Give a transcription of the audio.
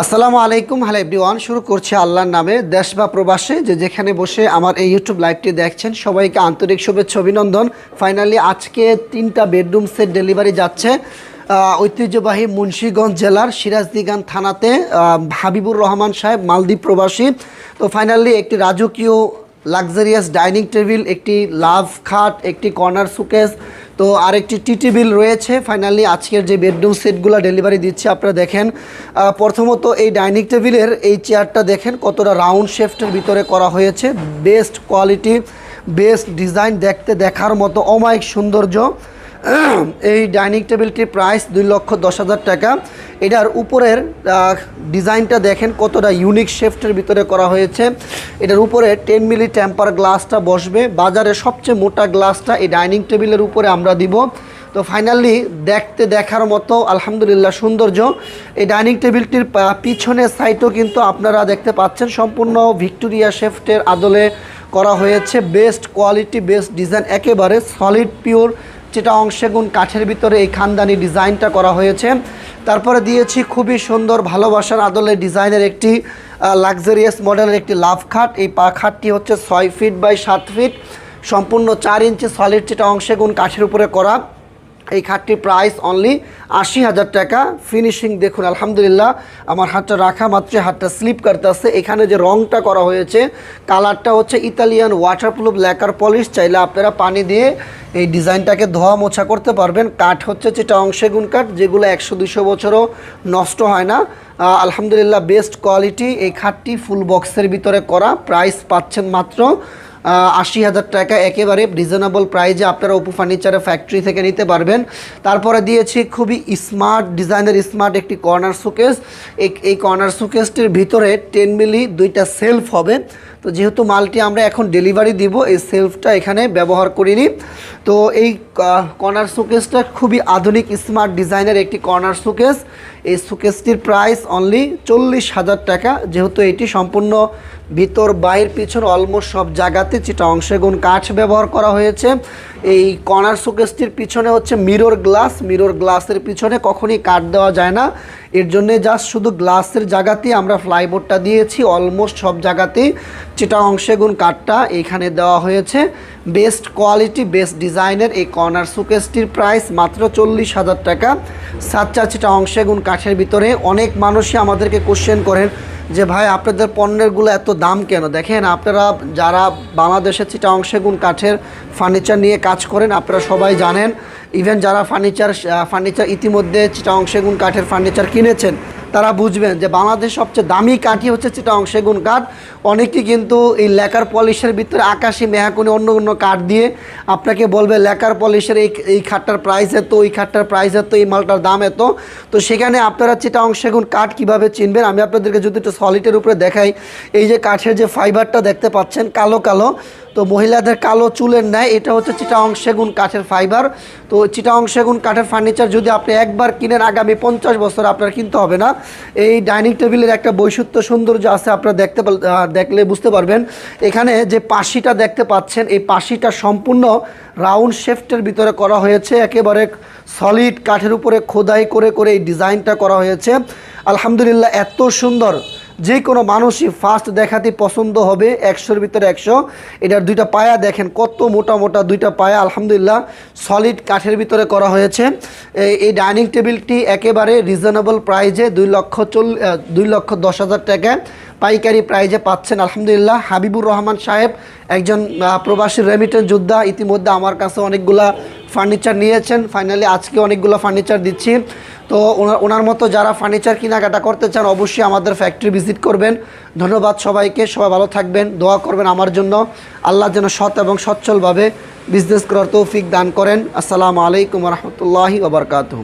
আসসালামু আলাইকুম। Hello everyone, শুরু করছে আল্লাহর নামে। দেশ বা প্রবাসে যে যেখানে বসে আমার এই ইউটিউব লাইভটি দেখছেন, সবাইকে আন্তরিক শুভেচ্ছা, অভিনন্দন। ফাইনালি আজকে তিনটা বেডরুম সেট ডেলিভারি যাচ্ছে ঐতিহ্যবাহী মুন্সীগঞ্জ জেলার সিরাজদিগান থানাতে হাবিবুর রহমান সাহেব, মালদ্বীপ প্রবাসী। তো ফাইনালি একটি রাজকীয় লাক্সারিয়াস ডাইনিং টেবিল একটি লাভ খাট, একটি কর্নার সুকেস তো আরেকটি টি টেবিল রয়েছে। ফাইনালি আজকের যে বেডরুম সেটগুলো ডেলিভারি দিচ্ছে, আপনারা দেখেন। প্রথমত এই ডাইনিং টেবিলের এই চেয়ারটা দেখেন, কতটা রাউন্ড শেফটের ভিতরে করা হয়েছে। বেস্ট কোয়ালিটি বেস্ট ডিজাইন দেখতে দেখার মতো অমায়িক সৌন্দর্য। এই ডাইনিং টেবিলটির প্রাইস দুই লক্ষ দশ হাজার টাকা। এটার উপরের ডিজাইনটা দেখেন কতটা ইউনিক শেফটের ভিতরে করা হয়েছে। এটার উপরে টেন মিলি টেম্পার গ্লাসটা বসবে। বাজারে সবচেয়ে মোটা গ্লাসটা এই ডাইনিং টেবিলের উপরে আমরা দিব। তো ফাইনালি দেখতে দেখার মতো আলহামদুলিল্লাহ সৌন্দর্য। এই ডাইনিং টেবিলটির পিছনের সাইডও কিন্তু আপনারা দেখতে পাচ্ছেন সম্পূর্ণ ভিক্টোরিয়া শেফটের আদলে করা হয়েছে। বেস্ট কোয়ালিটি বেস্ট ডিজাইন একেবারে সলিড পিওর যেটা অংশেগুণ কাঠের ভিতরে এই খানদানি ডিজাইনটা করা হয়েছে। তারপরে দিয়েছি খুবই সুন্দর ভালোবাসার আদলে ডিজাইনের একটি লাক্সারিয়াস মডেলের একটি লাভ খাট। এই পা খাটটি হচ্ছে ছয় ফিট বাই সাত ফিট। সম্পূর্ণ চার ইঞ্চি সলিড যেটা অংশেগুণ কাঠের উপরে করা। এই খাটটির প্রাইস অনলি আশি হাজার টাকা। ফিনিশিং দেখুন, আলহামদুলিল্লাহ, আমার হাতটা রাখা মাত্র হাতটা স্লিপ করতেছে এখানে যে রংটা করা হয়েছে কালারটা হচ্ছে ইতালিয়ান ওয়াটারপ্রুফ ল্যাকার পলিশ চাইলে আপনারা পানি দিয়ে এই ডিজাইনটাকে ধোয়া মোছা করতে পারবেন। কাঠ হচ্ছে যেটা অংশেগুন কাঠ, যেগুলো একশো দুশো বছরও নষ্ট হয় না। আলহামদুলিল্লাহ বেস্ট কোয়ালিটি এই খাটটি ফুল বক্সের ভিতরে করা। প্রাইস পাচ্ছেন মাত্র আশি হাজার টাকা একেবারে রিজনেবল প্রাইজে আপনারা অপু ফার্নিচারের ফ্যাক্টরি থেকে নিতে পারবেন। তারপরে দিয়েছি খুবই স্মার্ট ডিজাইনের স্মার্ট একটি কর্নার সুকেস এই কর্নার সুকেসটির ভিতরে টেন মিলি দুইটা সেলফ হবে। তো যেহেতু মালটি আমরা এখন ডেলিভারি দিব, এই সেলফটা এখানে ব্যবহার করিনি। তো এই কর্নার সুকেসটা খুবই আধুনিক স্মার্ট ডিজাইনের একটি কর্নার সুকেস এই সুকেসটির প্রাইস অনলি চল্লিশ হাজার টাকা। যেহেতু এটি সম্পূর্ণ ভিতর বাইর পিছন অলমোস্ট সব জায়গাতে যেটা অংশেগুণ কাঠ ব্যবহার করা হয়েছে। এই কর্নার শোকেসটির পিছনে হচ্ছে মিরর গ্লাস মিরর গ্লাসের পিছনে কখনই কাঠ দেওয়া যায় না। এর জন্যে জাস্ট শুধু গ্লাসের জায়গাতেই আমরা ফ্লাইবোর্ডটা দিয়েছি। অলমোস্ট সব জায়গাতেই যেটা অংশেগুণ কাঠটা এখানে দেওয়া হয়েছে। বেস্ট কোয়ালিটি বেস্ট ডিজাইনের এই কর্নার শোকেসটির প্রাইস মাত্র চল্লিশ হাজার টাকা। সাতটা অংশে অংশেগুণ কাঠের ভিতরে অনেক মানুষই আমাদেরকে কোশ্চেন করেন যে, ভাই, আপনাদের পণ্যেরগুলো এত দাম কেন? দেখেন, আপনারা যারা বাংলাদেশের চিটা অংশে গুণ কাঠের ফার্নিচার নিয়ে কাজ করেন, আপনারা সবাই জানেন ইভেন যারা ফার্নিচার ফার্নিচার ইতিমধ্যে চিটা অংশে গুণ কাঠের ফার্নিচার কিনেছেন তারা বুঝবেন যে বাংলাদেশ সবচেয়ে দামি কাঠই হচ্ছে চিটা অংশেগুণ কাঠ। অনেকেই কিন্তু এই লেকার পলিশের ভিতরে আকাশি মেহাকুনি অন্য অন্য কাঠ দিয়ে আপনাকে বলবে, লেকার পলিশের এই এই খাটটার প্রাইস এত ওই খাটটার প্রাইস এত, এই মালটার দাম এত। তো সেখানে আপনারা চিটা অংশেগুণ কাঠ কীভাবে চিনবেন? আমি আপনাদেরকে যদি একটু সলিডের উপরে দেখাই। এই যে কাঠের যে ফাইবারটা দেখতে পাচ্ছেন, কালো কালো। তো মহিলাদের কালো চুলের ন্যায়, এটা হচ্ছে চিটাং সেগুন কাঠের ফাইবার। তো চিটাং সেগুন কাঠের ফার্নিচার যদি আপনি একবার কিনেন, আগামী পঞ্চাশ বছর আপনার কিনতে হবে না। এই ডাইনিং টেবিলের একটা বৈশিষ্ট্য, সৌন্দর্য আছে, আপনারা দেখতে দেখলে বুঝতে পারবেন। এখানে যে পাশিটা দেখতে পাচ্ছেন, এই পাশিটা সম্পূর্ণ রাউন্ড শেফটের ভিতরে করা হয়েছে। একেবারে সলিড কাঠের উপরে খোদাই করে করে এই ডিজাইনটা করা হয়েছে। আলহামদুলিল্লাহ, এত সুন্দর। যে কোনো মানুষই ফার্স্ট দেখাতে পছন্দ হবে একশোর ভিতরে একশো। এটার দুইটা পায়া দেখেন, কত মোটা মোটা দুইটা পায়া, আলহামদুলিল্লাহ সলিড কাঠের ভিতরে করা হয়েছে। এই- ডাইনিং টেবিলটি একেবারে রিজনেবল প্রাইজে দুই লক্ষ চল দুই লক্ষ দশ হাজার টাকা। পাইকারি প্রাইজে পাচ্ছেন, আলহামদুলিল্লাহ। হাবিবুর রহমান সাহেব একজন প্রবাসী রেমিটেন্স যোদ্ধা। ইতিমধ্যে আমার কাছে অনেকগুলা ফার্নিচার নিয়েছেন। ফাইনালি আজকে অনেকগুলো ফার্নিচার দিচ্ছি। তো ওনার মতো যারা ফার্নিচার কেনাকাটা করতে চান, অবশ্যই আমাদের ফ্যাক্টরি ভিজিট করবেন। ধন্যবাদ সবাইকে। সবাই ভালো থাকবেন। দোয়া করবেন আমার জন্য। আল্লাহ যেন সৎ এবং সচ্ছলভাবে বিজনেস করার তৌফিক দান করেন। আসসালামু আলাইকুম রহমতুল্লাহি ওবরকাতহ